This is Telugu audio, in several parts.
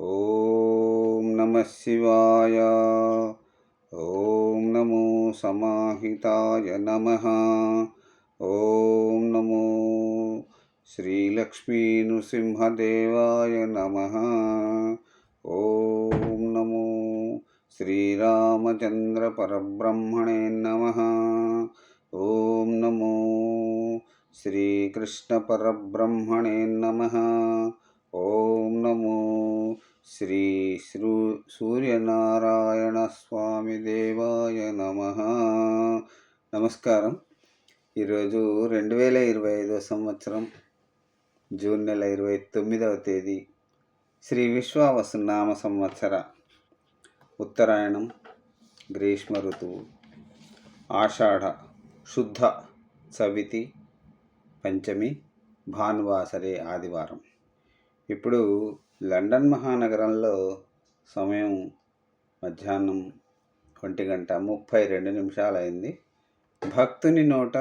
ఓం నమ శివాయ. ఓం నమో సమాహితాయ నమ. ఓం నమో శ్రీలక్ష్మీనృసింహదేవాయ నమ. ఓం నమో శ్రీరామచంద్ర పరబ్రహ్మణే నమ. ఓం నమో శ్రీకృష్ణ పరబ్రహ్మణే నమ. ఓం నమో శ్రీ శ్రూ సూర్యనారాయణ స్వామి దేవాయ నమ. నమస్కారం. ఈరోజు రెండు వేల ఇరవై ఐదో సంవత్సరం జూన్ నెల ఇరవై తొమ్మిదవ తేదీ శ్రీ విశ్వావసు నామ సంవత్సర ఉత్తరాయణం గ్రీష్మ ఋతువు ఆషాఢ శుద్ధ సవితి పంచమి భానువాసరే ఆదివారం. ఇప్పుడు లండన్ మహానగరంలో సమయం మధ్యాహ్నం ఒంటి గంట ముప్పై రెండు నిమిషాలైంది. భక్తుని నోట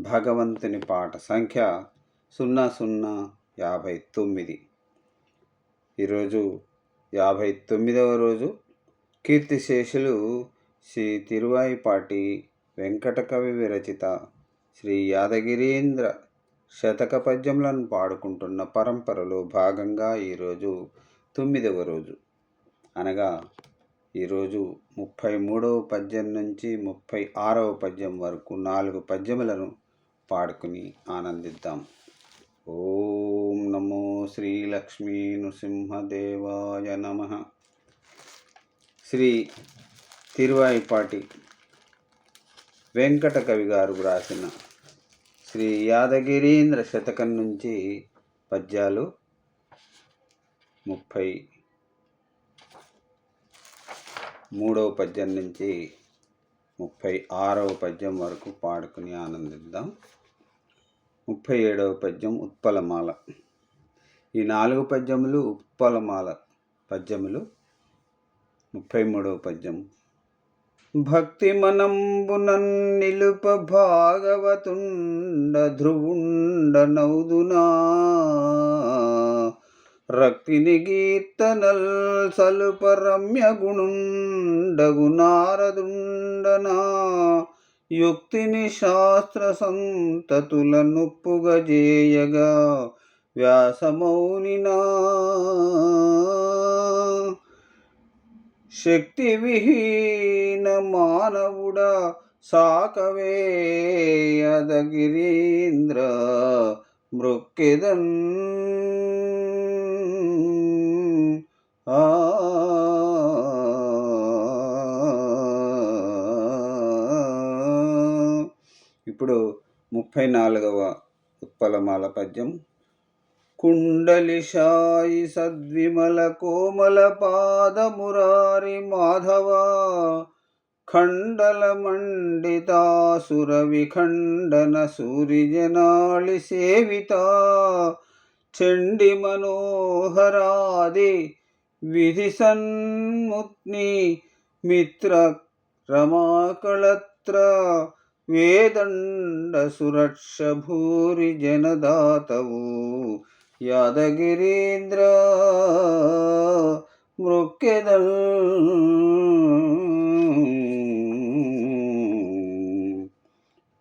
భగవంతుని పాట సంఖ్య సున్నా సున్నా యాభై తొమ్మిది. ఈరోజు యాభై తొమ్మిదవ రోజు. కీర్తిశేషులు శ్రీ తిరువాయిపాటి వెంకటకవి విరచిత శ్రీ యాదగిరీంద్ర శతక పద్యములను పాడుకుంటున్న పరంపరలో భాగంగా ఈరోజు తొమ్మిదవ రోజు. అనగా ఈరోజు ముప్పై మూడవ పద్యం నుంచి ముప్పై ఆరవ పద్యం వరకు నాలుగు పద్యములను పాడుకుని ఆనందిద్దాం. ఓం నమో శ్రీ లక్ష్మీ నృసింహదేవాయ నమ. శ్రీ తిరువాయిపాటి వెంకట కవి గారు వ్రాసిన శ్రీ యాదగిరీంద్ర శతకం నుంచి పద్యాలు ముప్పై మూడవ పద్యం నుంచి ముప్పై ఆరవ పద్యం వరకు పాడుకుని ఆనందిద్దాం. ముప్పై ఏడవ పద్యం ఉత్పలమాల. ఈ నాలుగు పద్యములు ఉత్పలమాల పద్యములు. ముప్పై మూడవ పద్యం భక్తి మనంబునన్ నిలుప భాగవతుండ ధ్రువుండ నౌదునా రక్తిని కీర్తనల్ సలుప రమ్య గుణుండగు నారదుండనా యుక్తిని శాస్త్ర సంతతుల నొప్పుగజేయగా వ్యాసమౌనినా. శక్తి విహీన మానవుడా సాకవేయదగిరీంద్ర మృక్కిదన్. ఆ. ఇప్పుడు ముప్పై నాలుగవ ఉత్పలమాల పద్యం. కుండలిషాయి సద్విమల కోమల పాదమురారి మాధవ ఖండల మండితాసుర విఖండన సూరిజనాళి సేవిత చండి మనోహరాది విధి సన్ముత్ని మిత్ర రమాకళత్ర వేదండ సురక్ష భూరి జనదాతవు. యాదగిరీంద్ర మృక్కెదల్.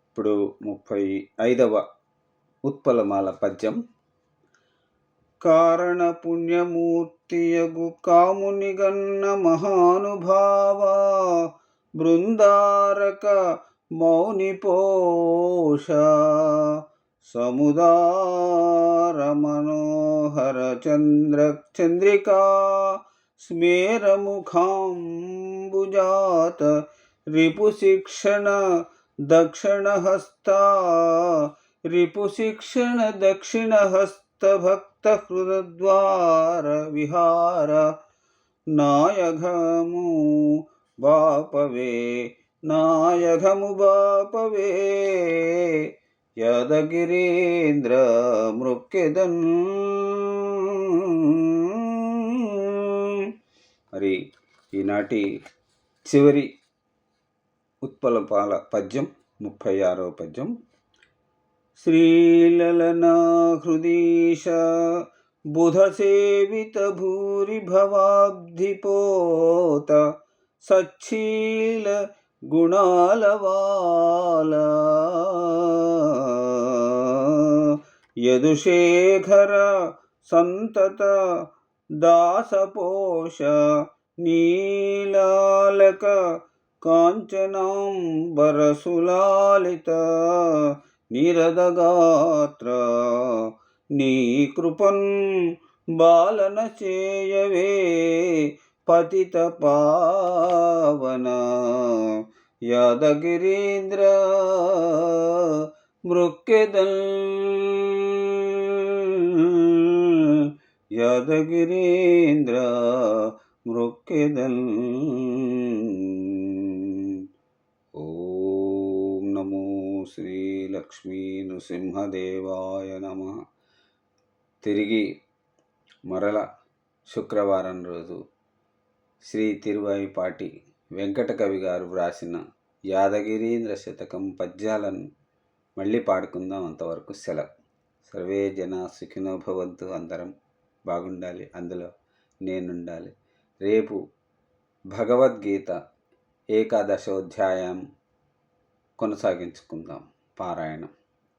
ఇప్పుడు ముప్పై ఐదవ ఉత్పలమాల పద్యం. కారణ పుణ్యమూర్తియగు కాముని గన్న మహానుభావ బృందారక మౌని समुदारमनोहरचन्द्रचन्द्रिका स्मेरमुखाम्बुजात रिपुशिक्षण हृद्वार विहार नायघमु बापवे नायघमुबापवे రిపుశిక్షణ దక్షిణహస్త యాదగిరీంద్ర మరి ఈనాటి చివరి ఉత్పలపాల పద్యం ముప్పై ఆరవ పద్యం. శ్రీలలనా హృదీశ బుధసేవిత భూరిభవాబ్ధిపోత సచ్చీల గుణాలవాల. యదుశేఖర సంతత దాసపోష నీలాలక కాంచనాంబరసులాలిత నిరదగాత్ర. నీ కృపన్ బాలన చేయవే. పతిత పావన యాదగిరీంద్ర మృక్కెదల్ యాదగిరీంద్ర మృక్కెదల్ ఓం నమో శ్రీ లక్ష్మీ నృసింహదేవాయ నమ తిరిగి మరల శుక్రవారం రోజు శ్రీ తిరువాయిపాటి వెంకటకవి గారు వ్రాసిన యాదగిరీంద్ర శతకం పద్యాలను మళ్ళీ పాడుకుందాం అంతవరకు సెలవు. సర్వే జన సుఖినోభవంతు అందరం బాగుండాలి అందులో నేనుండాలి. రేపు భగవద్గీత ఏకాదశోధ్యాయం కొనసాగించుకుందాం. పారాయణం.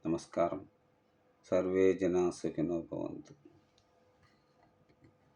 నమస్కారం. సర్వే జన సుఖినోభవంతు